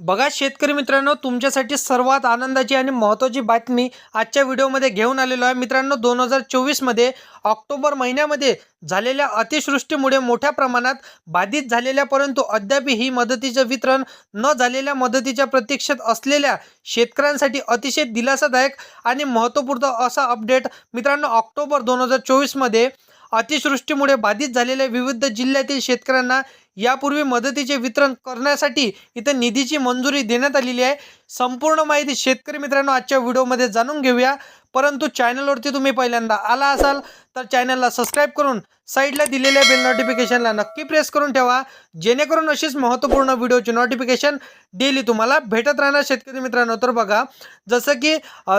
बघा शेतकरी मित्रांनो तुमच्यासाठी सर्वात आनंदाची आणि महत्त्वाची बातमी आजच्या व्हिडिओमध्ये घेऊन आलेलो आहे. मित्रांनो दोन हजार चोवीसमध्ये ऑक्टोबर महिन्यामध्ये झालेल्या अतिवृष्टीमुळे मोठ्या प्रमाणात बाधित झालेल्या परंतु अद्याप ही मदतीचं वितरण न झालेल्या मदतीच्या प्रतीक्षेत असलेल्या शेतकऱ्यांसाठी अतिशय दिलासादायक आणि महत्त्वपूर्ण असा अपडेट मित्रांनो ऑक्टोबर दोन हजार चोवीसमध्ये अतिवृष्टीमुळे बाधित झालेल्या विविध जिल्ह्यातील शेतकऱ्यांना यापूर्वी मदतीचे वितरण करण्यासाठी इथं निधीची मंजुरी देण्यात आलेली आहे. संपूर्ण माहिती शेतकरी मित्रांनो आजच्या व्हिडिओमध्ये जाणून घेऊया. परंतु चॅनलवरती तुम्ही पहिल्यांदा आला असाल तर चॅनलला सबस्क्राईब करून साईडला दिलेल्या बेल नोटिफिकेशनला नक्की प्रेस करून ठेवा जेणेकरून अशीच महत्त्वपूर्ण व्हिडिओची नोटिफिकेशन डेली तुम्हाला भेटत राहणार. शेतकरी मित्रांनो तर बघा जसं की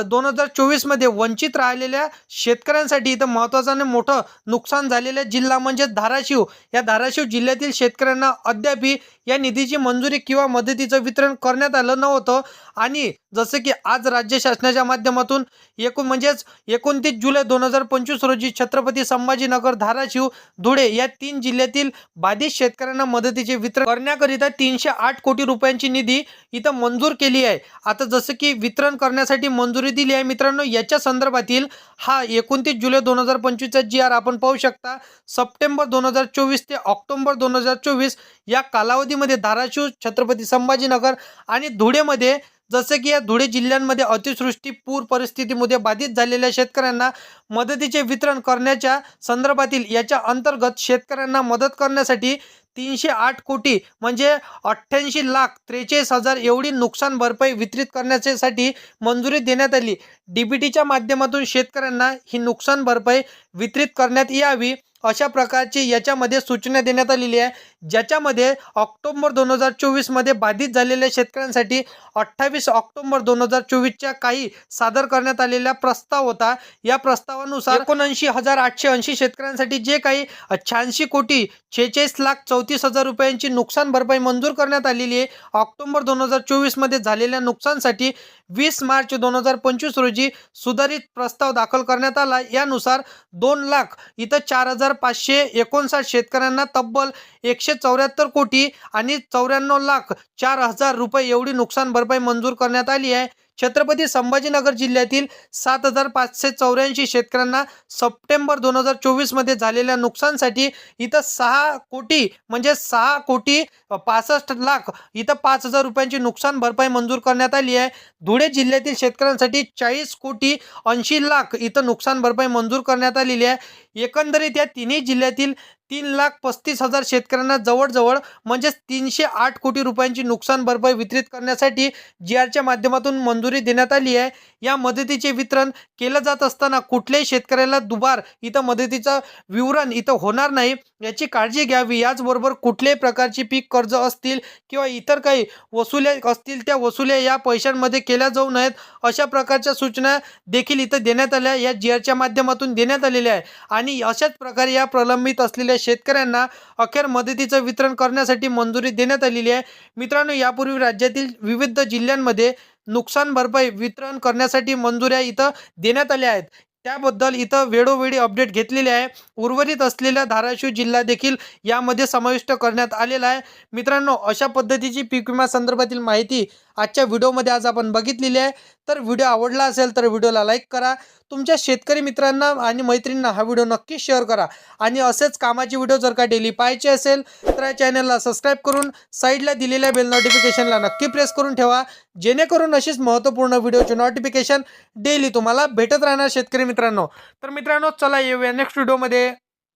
दोन हजार चोवीसमध्ये वंचित राहिलेल्या शेतकऱ्यांसाठी इथं महत्त्वाचं आणि मोठं नुकसान झालेलं जिल्हा म्हणजे धाराशिव. या धाराशिव जिल्ह्यातील शेतकऱ्यांना अद्यापही या निधीची मंजुरी किंवा मदतीचं वितरण करण्यात आलं नव्हतं. आणि जसं की आज राज्य शासनाच्या माध्यमातून एकूण म्हणजेच एकोणतीस जुलै दोन हजार पंचवीस रोजी छत्रपती संभाजीनगर धाराशिव धुळे या तीन जिल्ह्यातील बाधित शेतकऱ्यांना मदतीचे वितरण करण्याकरिता तीनशे आठ कोटी रुपयांची निधी इथं मंजूर केली आहे. आता जसं की वितरण करण्यासाठी मंजुरी दिली आहे मित्रांनो याच्या संदर्भातील हा एकोणतीस जुलै दोन हजार पंचवीसचा जी आर आपण पाहू शकता. सप्टेंबर दोन हजार चोवीस ते ऑक्टोबर दोन हजार चोवीस या कालावधीमध्ये धाराशिव छत्रपती संभाजीनगर आणि धुळेमध्ये जसे की या धुळे जिल्ह्यांमध्ये अतिवृष्टी पूर परिस्थितीमध्ये बाधित झालेल्या शेतकऱ्यांना मदतीचे वितरण करण्याच्या संदर्भातील याच्या अंतर्गत शेतकऱ्यांना मदत करण्यासाठी तीनशे आठ कोटी म्हणजे अठ्ठ्याऐंशी लाख त्रेचाळीस हजार एवढी नुकसान भरपाई वितरित करण्यासाठी मंजुरी देण्यात आली. डी बी टीच्या माध्यमातून शेतकऱ्यांना ही नुकसान भरपाई वितरित करण्यात यावी अशा प्रकारची याच्यामध्ये सूचना देण्यात आलेली आहे. ज्याच्यामध्ये ऑक्टोबर दोन हजार चोवीसमध्ये बाधित झालेल्या शेतकऱ्यांसाठी अठ्ठावीस ऑक्टोबर दोन हजार चोवीसच्या काही सादर करण्यात आलेला प्रस्ताव होता. या प्रस्तावानुसार एकोणऐंशी हजार आठशे ऐंशी शेतकऱ्यांसाठी जे काही शहाऐंशी कोटी छेचाळीस लाख चौतीस हजार रुपयांची नुकसान भरपाई मंजूर करण्यात आलेली आहे. ऑक्टोबर दोन हजार चोवीसमध्ये झालेल्या नुकसानसाठी वीस मार्च दोन हजार पंचवीस रोजी सुधारित प्रस्ताव दाखल करण्यात आला. यानुसार दोन लाख इथं चार हजार पाचशे एकोणसाठ शेतकऱ्यांना तब्बल एकशे चौऱ्याहत्तर कोटी आणि चौऱ्याण्णव लाख चार हजार रुपये एवढी नुकसान भरपाई मंजूर करण्यात आली आहे. छत्रपती संभाजीनगर जिल्ह्यातील सात हजार पाचशे चौऱ्याऐंशी शेतकऱ्यांना सप्टेंबर दोन हजार चोवीसमध्ये झालेल्या नुकसानसाठी इथं सहा कोटी म्हणजे सहा कोटी पासष्ट लाख इथं पाच हजार रुपयांची नुकसान भरपाई मंजूर करण्यात आली आहे. धुळे जिल्ह्यातील शेतकऱ्यांसाठी चाळीस कोटी ऐंशी लाख इथं नुकसान भरपाई मंजूर करण्यात आलेली आहे. एकंदरीत या तिन्ही जिल्ह्यातील तीन लाख पस्तीस हजार शेतकऱ्यांना जवळजवळ म्हणजेच तीनशे आठ कोटी रुपयांची नुकसान भरपाई वितरित करण्यासाठी जी आरच्या माध्यमातून मंजूर मंजुरी देण्यात आली आहे. या मदतीचे वितरण केलं जात असताना कुठल्याही शेतकऱ्याला दुबार इथं मदतीचं विवरण इथं होणार नाही. याची काळजी घ्यावी. याचबरोबर कुठल्याही प्रकारची पीक कर्ज असतील किंवा इतर काही वसुल्या असतील त्या वसुल्या या पैशांमध्ये केल्या जाऊ नयेत अशा प्रकारच्या सूचना देखील इथं देण्यात आल्या या जी आरच्या माध्यमातून देण्यात आलेल्या आहे आणि अशाच प्रकारे या प्रलंबित असलेल्या शेतकऱ्यांना अखेर मदतीचं वितरण करण्यासाठी मंजुरी देण्यात आलेली आहे. मित्रांनो यापूर्वी राज्यातील विविध जिल्ह्यांमध्ये नुकसान भरपाई वितरण करण्यासाठी मंजुऱ्या इथं देण्यात आल्या आहेत. त्याबद्दल इथं वेळोवेळी अपडेट घेतलेले आहे. उर्वरित असलेला धाराशिव जिल्हा देखील यामध्ये समाविष्ट करण्यात आलेला आहे. मित्रांनो अशा पद्धतीची पीक विमा संदर्भातील माहिती आजच्या व्हिडिओमध्ये आज आपण बघितलेली आहे. तर व्हिडिओ आवडला असेल तर व्हिडिओला लाईक करा. तुमच्या शेतकरी मित्रांना आणि मैत्रिणींना हा व्हिडिओ नक्की शेअर करा. आणि असेच कामाची व्हिडिओ जर का डेली पाहायचे असेल तर या चॅनलला सबस्क्राईब करून साईडला दिलेल्या बेल नोटिफिकेशनला नक्की प्रेस करून ठेवा. जेणेकरून अशीच महत्त्वपूर्ण व्हिडिओचे नोटिफिकेशन डेली तुम्हाला भेटत राहणार शेतकरी मित्रांनो. तर मित्रांनो चला येऊया नेक्स्ट व्हिडिओमध्ये